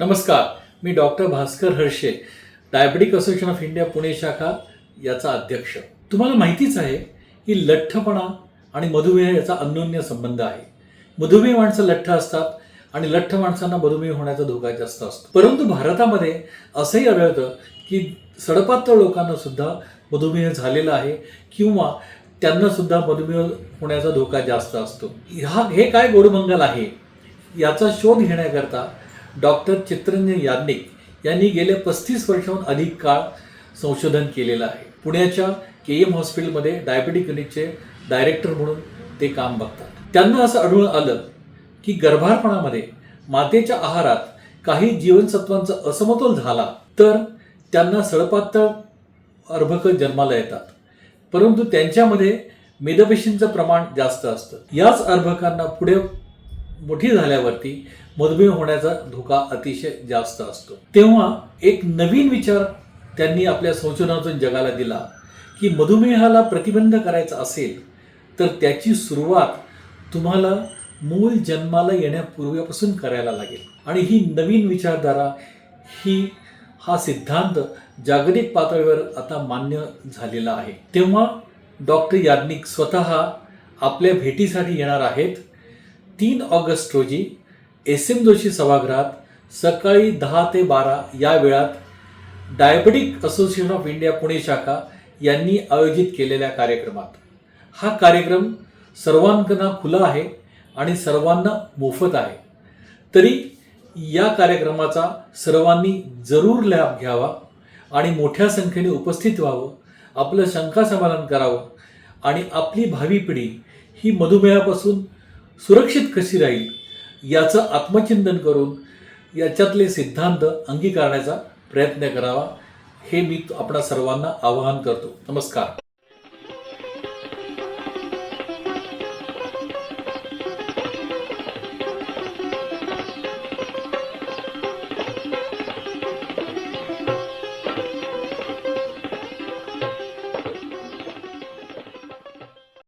नमस्कार मी doctor Bhaskar Harshe diabetic association of India Pune शाखा याचा अध्यक्ष. तुम्हाला माहितीच आहे की लठ्ठपणा आणि मधुमेह याचा अनोन्य संबंध आहे. मधुमेह माणसं लठ्ठ असतात आणि लठ्ठ माणसांना मधुमेह होण्याचा धोका जास्त असतो. परंतु भारतामध्ये असंही आढळतं की सडपातळ लोकांना सुद्धा मधुमेह झालेला आहे किंवा त्यांना सुद्धा मधुमेह होण्याचा धोका जास्त असतो. हा हे काय गोडमंगल आहे? याचा शोध घेण्याकरता डॉक्टर चित्रंजन याज्ञिक यांनी गेल्या पस्तीस वर्षाहून अधिक काळ संशोधन केलेलं आहे. पुण्याच्या के एम हॉस्पिटलमध्ये डायबेटिक युनिटचे डायरेक्टर म्हणून ते काम बघतात. त्यांना असं आढळून आलं की गर्भारपणामध्ये मातेच्या आहारात काही जीवनसत्वांचा असमतोल झाला तर त्यांना सळपातळ अर्भक जन्माला येतात. परंतु त्यांच्यामध्ये मेदपेशींचं प्रमाण जास्त असतं. याच अर्भकांना पुढे मोठी झाल्यावरती मधुमेह होण्याचा धोका अतिशय जास्त असतो. तेव्हा एक नवीन विचार त्यांनी आपल्या संशोधनातून जगाला दिला की मधुमेहाला प्रतिबंध करायचा असेल तर त्याची सुरुवात तुम्हाला मूल जन्माला येण्यापूर्वीपासून करायला लागेल. आणि ही नवीन विचारधारा ही हा सिद्धांत जागतिक पातळीवर आता मान्य झालेला आहे. तेव्हा डॉक्टर याज्ञिक स्वतः आपल्या भेटीसाठी येणार आहेत. तीन ऑगस्ट रोजी एस एम जोशी सभागृहात सकाळी दहा ते बारा या वेळात diabetic association of India Pune शाखा यांनी आयोजित केलेल्या कार्यक्रमात. हा कार्यक्रम सर्वांना खुला आहे आणि सर्वांना मोफत आहे. तरी या कार्यक्रमाचा सर्वांनी जरूर लाभ घ्यावा आणि मोठ्या संख्येने उपस्थित व्हावं आपलं शंका समाधान करावं आणि आपली भावी पिढी ही मधुमेहापासून सुरक्षित कशी राहील याचं आत्मचिंतन करून याच्यातले सिद्धांत अंगीकारण्याचा प्रयत्न करावा हे मी आपणा सर्वांना आवाहन करतो. नमस्कार.